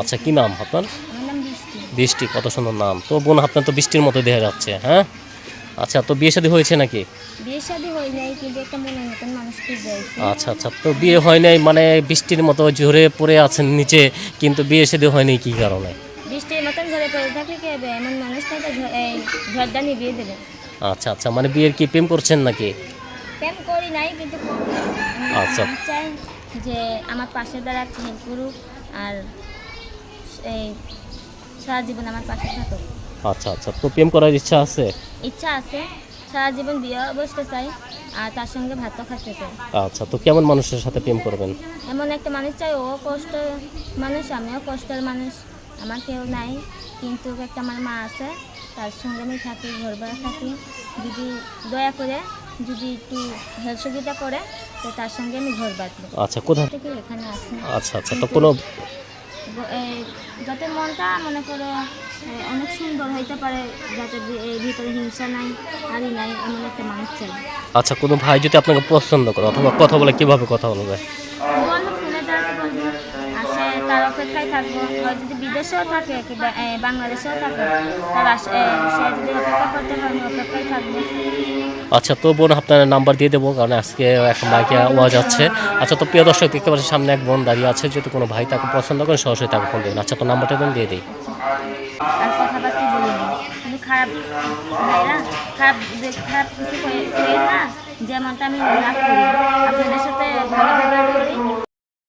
আচ্ছা কি নাম আপনার? বৃষ্টি। কত সুন্দর নাম। তো বোন আপনার তো বৃষ্টির মতো দেখা যাচ্ছে হ্যাঁ? আচ্ছা তো বিয়ে শাদী হয়েছে নাকি? বিয়ে শাদী হয়ে যায় কিন্তু একটা মনের মতন মানুষ আচ্ছা আচ্ছা তো বিয়ে হয় নাই মানে বৃষ্টির মতো ঝরে পড়ে আছেন নিচে কিন্তু বিয়ে শাদী হয়নি কি কারণে? বৃষ্টির মতন ঝরে পড়ে থাকলে কি হবে? এমন মানুষ নাই তো ঝ- এই ঝড়টা নিভিয়ে দেবে। আচ্ছা আচ্ছা মানে বিয়ের কি প্রেম করছেন নাকি? প্রেম করি নাই কিন্তু আচ্ছা। যে আমার পাশে দ্বারা হেল্প করুক আর এই সারা জীবন আমার পাশে থাকুক। আচ্ছা আচ্ছা। তো প্রেম করার ইচ্ছা আছে? ইচ্ছা আছে। সারা জীবন বিয়ে বসতে চাই আর তার সঙ্গে ভাতও খেতে চাই। আচ্ছা তো কেমন মানুষের সাথে প্রেম করবেন? এমন একটা মানুষ চাই ও কষ্ট মানুষ আমিও কষ্টের মানুষ। আমার কেউ নাই কিন্তু একটা আমার মা আছে তার সঙ্গে আমি থাকি ঘর ভাড়া থাকি। যদি দয়া করে যদি একটু সুবিধা করে তো তার সঙ্গে আমি ঘর বাঁধবো। আচ্ছা কোথা থেকে এখানে আসি আচ্ছা আচ্ছা তো কোনো যাতে মনটা মনে করো অনেক সুন্দর হইতে পারে যাতে ভিতরে হিংসা নাই আরই নাই এমন একটা মানুষ চাই। আচ্ছা কোনো ভাই যদি আপনাকে পছন্দ করে অথবা কথা বলে কীভাবে কথা বলবে আর তার অপেক্ষায় থাকব। আর যদি বিদেশেও থাকে কি বাংলাদেশেও থাকে তার সে যদি অপেক্ষা করতে অপেক্ষায় থাকব। আচ্ছা তো বোন, আপনার নাম্বার দিয়ে দেবো, কারণ আজকে এখন বাইকে ওয়া যাচ্ছে আচ্ছা তো প্রিয় দর্শক, দেখতে পাচ্ছি সামনে এক বোন দাঁড়িয়ে আছে যদি কোনো ভাই তাকে পছন্দ করেন সরাসরি তাকে ফোন দেবেন। আচ্ছা তো নাম্বারটা দেন দিয়ে দিই। খারাপ খারাপ খারাপ কিছু যেমনটা আমি আপনাদের সাথে